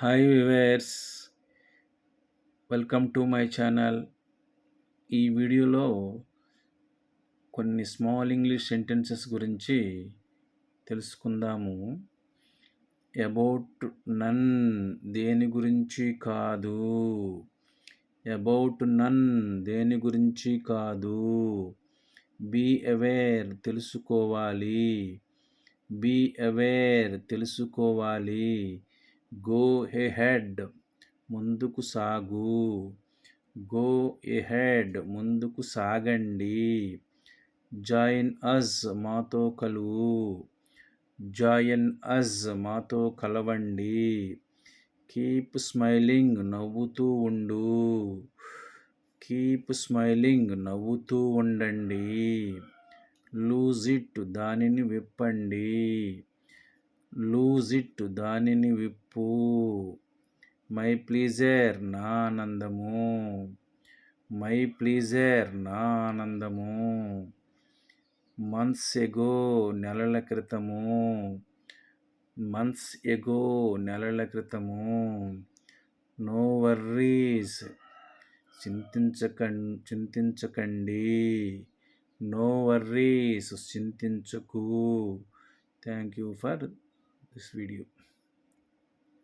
Hi viewers welcome to my channel ఈ వీడియోలో కొన్ని స్మాల్ ఇంగ్లీష్ సెంటెన్సెస్ గురించి తెలుసుకుందాము. అబౌట్ నన్ దేని గురించి కాదు. అబౌట్ నన్ దేని గురించి కాదు. బీ అవేర్ తెలుసుకోవాలి. బీ అవేర్ తెలుసుకోవాలి. గో ఎహెడ్ ముందుకు సాగు. గో ఎహెడ్ ముందుకు సాగండి. జాయిన్ అజ్ మాతో కలువు జాయిన్ అజ్ మాతో కలవండి. కీప్ స్మైలింగ్ నవ్వుతూ ఉండు. కీప్ స్మైలింగ్ నవ్వుతూ ఉండండి. లూజ్ ఇట్ దానిని విప్పండి. లూజ్ ఇట్ దానిని విప్పు. మై ప్లీజర్ నా ఆనందము. మై ప్లీజర్ నా ఆనందము. మంత్స్ ఎగో నెలల క్రితము. మంత్స్ ఎగో నెలల క్రితము. నో వర్రీస్ చింతించక చింతించకండి. No worries చింతించకు. Thank you for this video.